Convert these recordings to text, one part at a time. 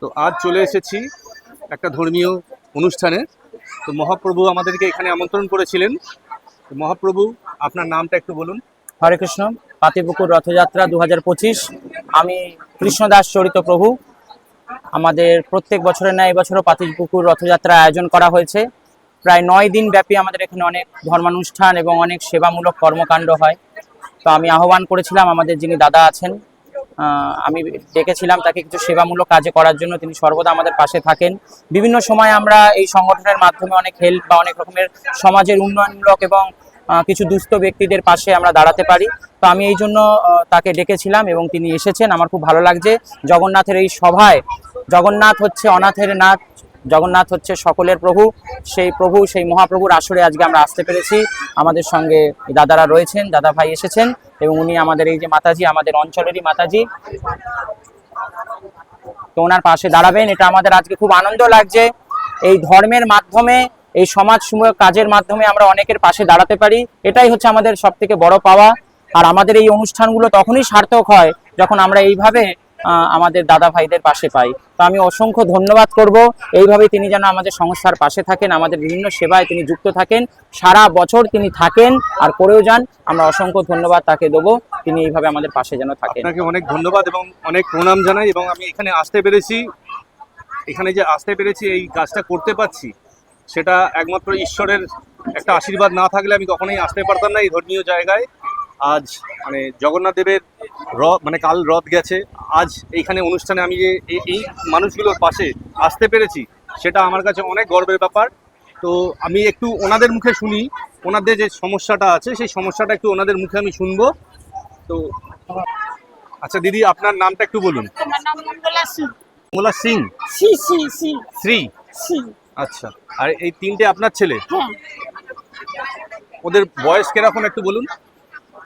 তো আজ চলে এসেছি একটা ধর্মীয় অনুষ্ঠানে। তো মহাপ্রভু আমাদেরকে এখানে আমন্ত্রণ করেছিলেন। মহাপ্রভু, আপনার নামটা একটু বলুন। হরে কৃষ্ণ, পাতিপুকুর রথযাত্রা দু হাজার পঁচিশ। আমি কৃষ্ণদাস চরিত প্রভু। আমাদের প্রত্যেক বছরের ন্যায় এবছরও পাতিপুকুর রথযাত্রা আয়োজন করা হয়েছে। প্রায় নয় দিন ব্যাপী আমাদের এখানে অনেক ধর্মানুষ্ঠান এবং অনেক সেবামূলক কর্মকাণ্ড হয়। তো আমি আহ্বান করেছিলাম আমাদের যিনি দাদা আছেন আমি ডেকেছিলাম তাকে কিছু সেবামূলক কাজে করার জন্য। তিনি সর্বদা আমাদের পাশে থাকেন। বিভিন্ন সময় আমরা এই সংগঠনের মাধ্যমে অনেক হেল্প বা অনেক রকমের সমাজের উন্নয়নমূলক এবং কিছু দুস্থ ব্যক্তিদের পাশে আমরা দাঁড়াতে পারি। তো আমি এই জন্য তাকে ডেকেছিলাম এবং তিনি এসেছেন। আমার খুব ভালো লাগছে। জগন্নাথের এই সভায়, জগন্নাথ হচ্ছে অনাথের নাথ। জগন্নাথ হচ্ছে সকলের প্রভু। সেই প্রভু, সেই মহাপ্রভুর আসরে আজকে আমরা আসতে পেরেছি। আমাদের সঙ্গে দাদারা রয়েছেন, দাদা ভাই এসেছেন এবং উনি আমাদের এই যে মাতাজি, আমাদের অঞ্চলেরই মাতাজি। তো ওনার পাশে দাঁড়াবেন, এটা আমাদের আজকে খুব আনন্দ লাগছে। এই ধর্মের মাধ্যমে, এই সমাজসমূহ কাজের মাধ্যমে আমরা অনেকের পাশে দাঁড়াতে পারি। এটাই হচ্ছে আমাদের সব থেকে বড় পাওয়া। আর আমাদের এই অনুষ্ঠানগুলো তখনই সার্থক হয় যখন আমরা এইভাবে আমাদের দাদা ভাইদের পাশে পাই। তো আমি অসংখ্য ধন্যবাদ করব। এইভাবে তিনি যেন আমাদের সংস্থার পাশে থাকেন, আমাদের বিভিন্ন সেবায় তিনি যুক্ত থাকেন। সারা বছর তিনি থাকেন আর করেও যান। আমরা অসংখ্য ধন্যবাদ তাকে দেবো। তিনি এইভাবে আমাদের পাশে যেন থাকেন। আপনাকে অনেক ধন্যবাদ এবং অনেক প্রণাম জানাই এবং আমি এখানে আসতে পেরেছি। এখানে যে আসতে পেরেছি, এই কাজটা করতে পারছি, সেটা একমাত্র ঈশ্বরের একটা আশীর্বাদ না থাকলে আমি কখনোই আসতে পারতাম না এই ধর্মীয় জায়গায়। আজ মানে জগন্নাথ দেবের রথ মানে কাল রথ গেছে। আজ এইখানে অনুষ্ঠানে আমি যে এই- মানুষগুলোর পাশে আসতে পেরেছি সেটা আমার কাছে অনেক গর্বের ব্যাপার। তো আমি একটু ওনাদের মুখে শুনি ওনাদের যে সমস্যাটা আছে সেই সমস্যাটা একটু ওনাদের মুখে আমি শুনব। তো আচ্ছা দিদি আপনার নামটা একটু বলুন। আমার নাম Mangala Singh. Mola Singh? C C C. Shri? C. আচ্ছা আর এই তিনটে আপনার ছেলে? হ্যাঁ। ওদের বয়স কীরকম একটু বলুন?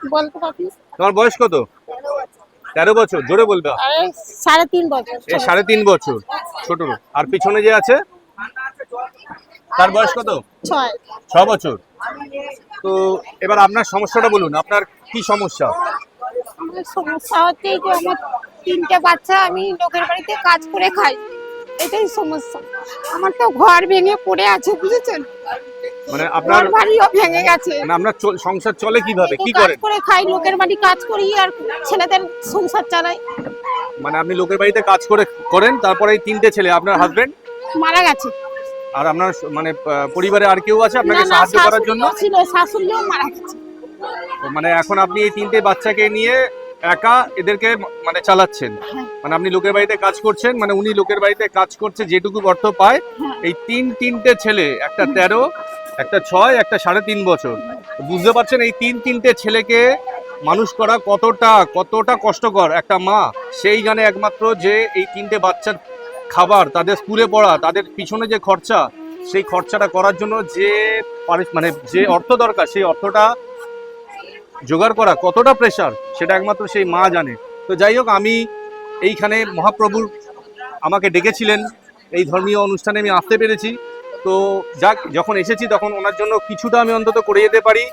তোমার বয়স কত? তেরো বছর জোরে বলবে। সাড়ে তিন বছর। সাড়ে তিন বছর ছোট আর পিছনে যে আছে? তার বয়স কত? ছ বছর। তো এবার আপনার সমস্যাটা বলুন আপনার কি সমস্যা? সমস্যা হচ্ছে যে আমার তিনটে বাচ্চা আমি লোকের বাড়িতে কাজ করে খাই। এটাই সমস্যা। আমার তো ঘর ভেঙে পড়ে আছে বুঝেছেন? মানে আপনার বাড়িও ভেঙে গেছে। মানে আপনার সংসার চলে কীভাবে? কি করেন? করে খাই লোকের বাড়ি কাজ করি আর ছেলেদের সংসার চালাই। মানে আপনি লোকের বাড়িতে কাজ করে করেন তারপরে এই তিনটে ছেলে আপনার হাজবেন্ড মারা গেছে। আর আপনার মানে পরিবারে আর কেউ আছে আপনাকে সাহায্য করার জন্য? ছিল শাশুড়িও মারা গেছে। মানে এখন আপনি এই তিনটে বাচ্চাকে নিয়ে একা এদেরকে মানে চালাচ্ছেন। হ্যাঁ। মানে আপনি লোকের বাড়িতে কাজ করছেন মানে উনি লোকের বাড়িতে কাজ করছে যেটুকু অর্থ পায়। হ্যাঁ। এই তিন তিনটে ছেলে একটা তেরো একটা ছয়, একটা সাড়ে তিন বছর। বুঝতে পারছেন, এই তিন তিনটে ছেলেকে মানুষ করা কতটা কতটা কষ্টকর? একটা মা, সেই জানে একমাত্র যে এই তিনটে বাচ্চার খাবার, তাদের স্কুলে পড়া, তাদের পিছনে যে খরচা, সেই খরচাটা করার জন্য যে মানে যে অর্থ দরকার, সেই অর্থটা জোগাড় করা কতটা প্রেশার সেটা একমাত্র সেই মা জানে। তো যাই হোক, আমি এইখানে মহাপ্রভুর আমাকে ডেকেছিলেন, এই ধর্মীয় অনুষ্ঠানে আমি আসতে পেরেছি। তো যাক যখন এসেছি তখন ওনার জন্য কিছুটা আমি অন্তত করে যেতে পারি।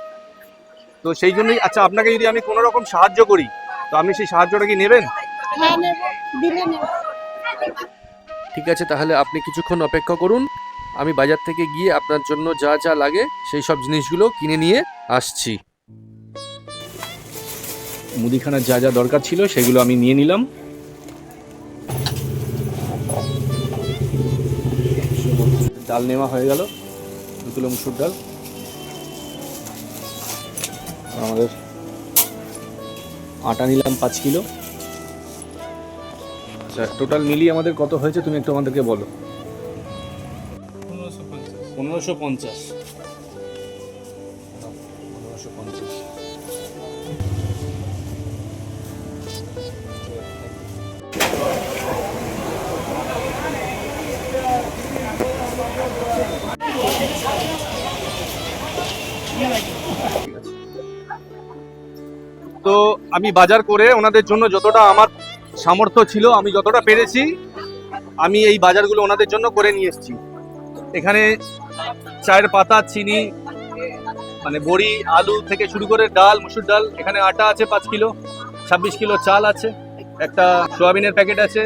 তো সেই জন্যই আচ্ছা আপনাকে যদি আমি কোনো রকম সাহায্য করি তো আপনি সেই সাহায্যটা কি নেবেন? হ্যাঁ ঠিক আছে তাহলে আপনি কিছুক্ষণ অপেক্ষা করুন। আমি বাজার থেকে গিয়ে আপনার জন্য যা যা লাগে সেই সব জিনিসগুলো কিনে নিয়ে আসছি। মুদিখানার যা যা দরকার ছিল সেগুলো আমি নিয়ে নিলাম। ডাল নেওয়া হয়ে গেল। দু কিলো মুসুর ডাল। আমাদের আটা নিলাম পাঁচ কিলো। আচ্ছা টোটাল মিলিয়ে আমাদের কত হয়েছে তুমি একটু আমাদেরকে বলো। পনেরোশো পঞ্চাশ। আমি বাজার করে ওনাদের জন্য যতটা আমার সামর্থ্য ছিল, আমি যতটা পেরেছি, আমি এই বাজারগুলো ওনাদের জন্য করে নিয়ে এসেছি। এখানে চায়ের পাতা, চিনি মানে বড়ি, আলু থেকে শুরু করে ডাল, মুসুর ডাল, এখানে আটা আছে পাঁচ কিলো, ছাব্বিশ কিলো চাল আছে, একটা সোয়াবিনের প্যাকেট আছে,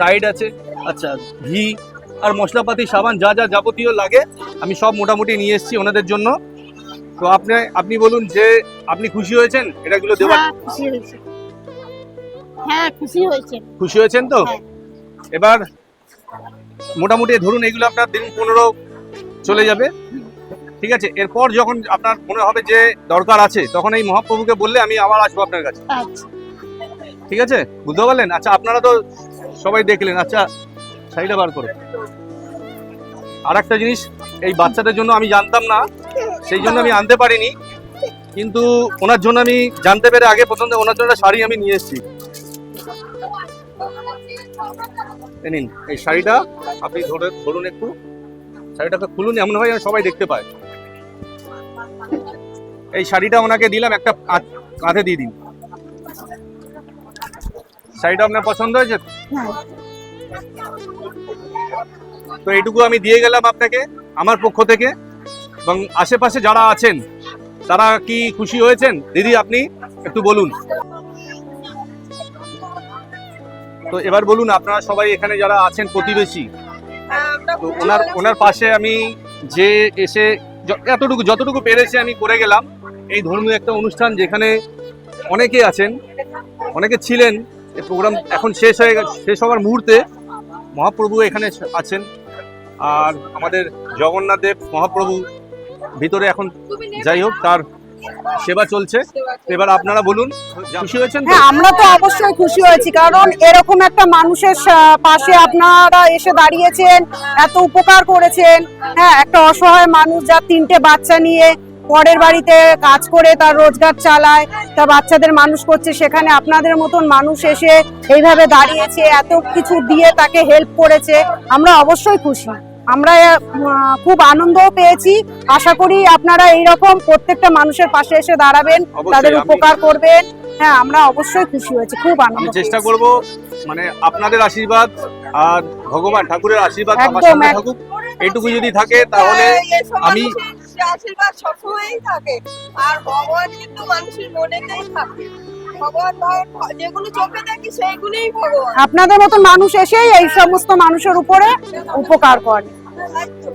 টাইড আছে আচ্ছা ঘি আর মশলাপাতি, সাবান যা যা যাবতীয় লাগে, আমি সব মোটামুটি নিয়ে এসেছি ওনাদের জন্য। তো আপনি আপনি বলুন যে আপনি খুশি হয়েছেন? এটাগুলো দেওয়ার হ্যাঁ খুশি হয়েছে। হ্যাঁ খুশি হয়েছে। খুশি হয়েছেন তো? হ্যাঁ। এবার মোটামুটি ধরুন এগুলো আপনার দিন পনেরো চলে যাবে। ঠিক আছে এরপর যখন আপনার মনে হবে যে দরকার আছে তখন এই মহাপ্রভুকে বললে আমি আবার আসব আপনার কাছে। আচ্ছা। ঠিক আছে? বুঝতে পারলেন? আচ্ছা আপনারা তো সবাই দেখলেন। আচ্ছা শাড়িটা বার করো। আর একটা জিনিস এই বাচ্চাদের জন্য আমি জানতাম না সেই জন্য আমি আনতে পারিনি। কিন্তু ওনার জন্য আমি জানতে পেরে আগে প্রথম ওনার জন্য শাড়ি আমি নিয়ে এসেছি। নিন, এই শাড়িটা আপনি ধরে ধরুন একটু। শাড়িটাকে খুলুন, এমন হয় সবাই দেখতে পায়। এই শাড়িটা ওনাকে দিলাম, একটা কাঁধে দিয়ে দিন। শাড়িটা আপনার পছন্দ হয়েছে? হ্যাঁ তো এইটুকু আমি দিয়ে গেলাম আপনাকে, আমার পক্ষ থেকে। এবং আশেপাশে যারা আছেন, তারা কি খুশি হয়েছেন? দিদি, আপনি একটু বলুন। তো এবার বলুন, আপনারা সবাই এখানে যারা আছেন, প্রতিবেশী, তো ওনার ওনার পাশে আমি যে এসে এতটুকু, যতটুকু পেরেছি আমি করে গেলাম। এই ধর্মীয় একটা অনুষ্ঠান যেখানে অনেকে আছেন, অনেকে ছিলেন এই প্রোগ্রাম এখন শেষ হয়ে শেষ হওয়ার মুহূর্তে মহাপ্রভু এখানে আছেন। আর আমাদের জগন্নাথ দেব, মহাপ্রভু ভিতরে এখন যাই হোক তার সেবা চলছে। এবার আপনারা বলুন খুশি হয়েছেন হ্যাঁ আমরা তো অবশ্যই খুশি হয়েছি কারণ এরকম একটা মানুষের পাশে আপনারা এসে দাঁড়িয়েছেন এত উপকার করেছেন। হ্যাঁ একটা অসহায় মানুষ যার তিনটে বাচ্চা নিয়ে পরের বাড়িতে কাজ করে তার রোজগার চালায় তা বাচ্চাদের মানুষ করছে সেখানে আপনাদের মতন মানুষ এসে এইভাবে দাঁড়িয়েছে এত কিছু দিয়ে তাকে হেল্প করেছে। আমরা অবশ্যই খুশি। আমরা আহ, খুব আনন্দও পেয়েছি। আশা করি আপনারা এইরকম প্রত্যেকটা মানুষের পাশে এসে দাঁড়াবেন তাদের উপকার করবেন। হ্যাঁ আমরা অবশ্যই খুশি হয়েছি খুব আনন্দ চেষ্টা। করব মানে আপনাদের আশীর্বাদ আর ভগবান ঠাকুরের আশীর্বাদ আমার একদম, সামনে থাকুক। এইটুকু যদি থাকে তাহলে আমি আমি আশীর্বাদ সবসময়ই থাকে। আর ভগবান কিন্তু মানুষের মনেতেই থাকে। ভগবান ভগবান যেগুলো চোখে দেখি সেইগুলোই ভগবান। আপনাদের মতন মানুষ এসেই এই সমস্ত মানুষের উপরে উপকার করে। তো।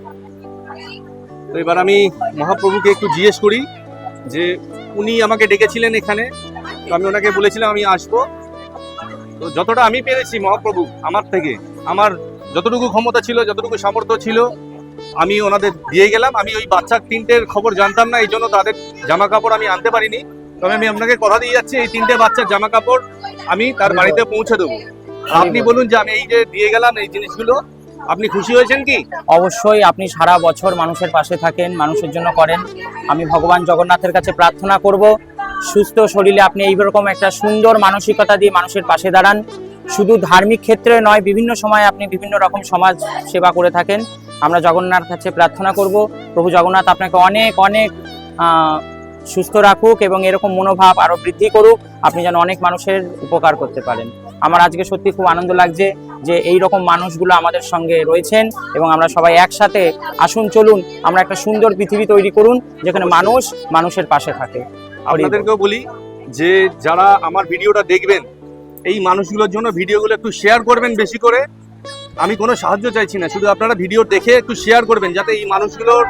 তো এবার আমি মহাপ্রভুকে একটু জিজ্ঞেস করি যে উনি আমাকে ডেকেছিলেন এখানে তো আমি ওনাকে বলেছিলাম আমি আসব। তো যতটা আমি পেরেছি মহাপ্রভু আমার থেকে আমার যতটুকু ক্ষমতা ছিল যতটুকু সামর্থ্য ছিল আমি ওনাদের দিয়ে গেলাম। আমি ওই বাচ্চার তিনটের খবর জানতাম না এই জন্য তাদের জামা কাপড় আমি আনতে পারিনি। তবে আমি আপনাকে কথা দিয়ে যাচ্ছি, এই তিনটে বাচ্চার জামা কাপড় আমি তার বাড়িতে পৌঁছে দেবো। আপনি বলুন যে আমি এই যে দিয়ে গেলাম এই জিনিসগুলো, আপনি খুশি হয়েছেন কি? অবশ্যই, আপনি সারা বছর মানুষের পাশে থাকেন, মানুষের জন্য করেন। আমি ভগবান জগন্নাথের কাছে প্রার্থনা করব, সুস্থ শরীরে আপনি এইরকম একটা সুন্দর মানসিকতা দিয়ে মানুষের পাশে দাঁড়ান। শুধু ধার্মিক ক্ষেত্রে নয়, বিভিন্ন সময় আপনি বিভিন্ন রকম সমাজ সেবা করে থাকেন। আমরা জগন্নাথ কাছে প্রার্থনা করব, প্রভু জগন্নাথ আপনাকে অনেক অনেক সুস্থ রাখুক এবং এরকম মনোভাব আরও বৃদ্ধি করুক, আপনি যেন অনেক মানুষের উপকার করতে পারেন। আমার আজকে সত্যি খুব আনন্দ লাগছে যে এই রকম মানুষগুলো আমাদের সঙ্গে রয়েছেন এবং আমরা সবাই একসাথে আসুন, চলুন, আমরা একটা সুন্দর পৃথিবী তৈরি করুন, যেখানে মানুষ মানুষের পাশে থাকে। আপনাদেরকেও বলি যে যারা আমার ভিডিওটা দেখবেন, এই মানুষগুলোর জন্য ভিডিওগুলো একটু শেয়ার করবেন বেশি করে। আমি কোনো সাহায্য চাইছি না, শুধু আপনারা ভিডিও দেখে একটু শেয়ার করবেন, যাতে এই মানুষগুলোর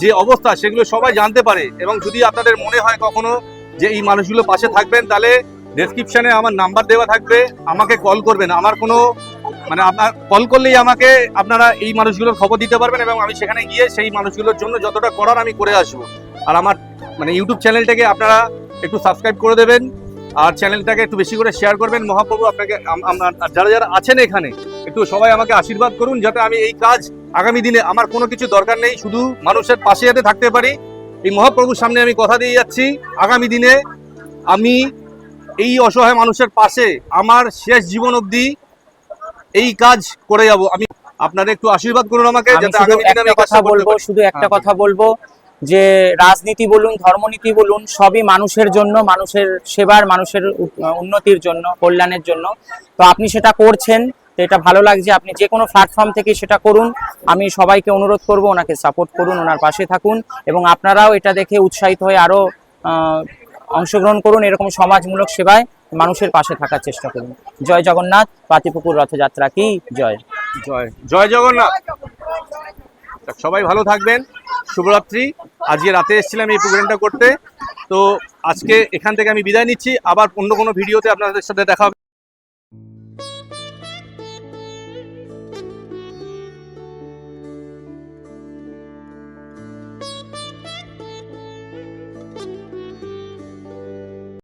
যে অবস্থা সেগুলো সবাই জানতে পারে। এবং যদি আপনাদের মনে হয় কখনো যে এই মানুষগুলো পাশে থাকবেন, তাহলে ডেসক্রিপশনে আমার নাম্বার দেওয়া থাকবে। আমাকে কল করবেন। আমার কোনো মানে আপনার কল করলেই আমাকে আপনারা এই মানুষগুলোর খবর দিতে পারবেন এবং আমি সেখানে গিয়ে সেই মানুষগুলোর জন্য যতটা করার আমি করে আসব। আর আমার মানে ইউটিউব চ্যানেলটাকে আপনারা একটু সাবস্ক্রাইব করে দেবেন। আর চ্যানেলটাকে একটু বেশি করে শেয়ার করবেন। মহাপ্রভু আপনাকে যারা যারা আছেন এখানে, একটু সবাই আমাকে আশীর্বাদ করুন যাতে আমি এই কাজ আগামী দিনে আমার কোনো কিছু দরকার নেই শুধু মানুষের পাশে যাতে থাকতে পারি। এই মহাপ্রভুর সামনে আমি কথা দিয়ে যাচ্ছি। আগামী দিনে আমি এই অসহায় মানুষের পাশে আমার শেষ জীবন অবধি এই কাজ করে যাব। আমি আপনারা একটু আশীর্বাদ করুন আমাকে যাতে শুধু আগামী দিনে আমি একটা কথা বলব শুধু একটা হ্যাঁ। কথা বলব যে রাজনীতি বলুন ধর্মনীতি বলুন সবই মানুষের জন্য মানুষের সেবার মানুষের উন্নতির জন্য কল্যাণের জন্য। তো আপনি সেটা করছেন তো এটা ভালো লাগছে, আপনি যে কোনো প্ল্যাটফর্ম থেকে সেটা করুন। আমি সবাইকে অনুরোধ করব, ওনাকে সাপোর্ট করুন, ওনার পাশে থাকুন এবং আপনারাও এটা দেখে উৎসাহিত হয়ে আরও অংশগ্রহণ করুন এরকম সমাজমূলক সেবায় মানুষের পাশে থাকার চেষ্টা করুন। জয় জগন্নাথ, পাতিপুকুর রথযাত্রা কি? জয়। জয়। জয় জগন্নাথ। সবাই ভালো থাকবেন। শুভরাত্রি। আজকে রাতে এসেছিলাম এই প্রোগ্রামটা করতে। তো আজকে এখান থেকে আমি বিদায় নিচ্ছি। আবার অন্য কোনো ভিডিওতে আপনাদের সাথে দেখা হবে।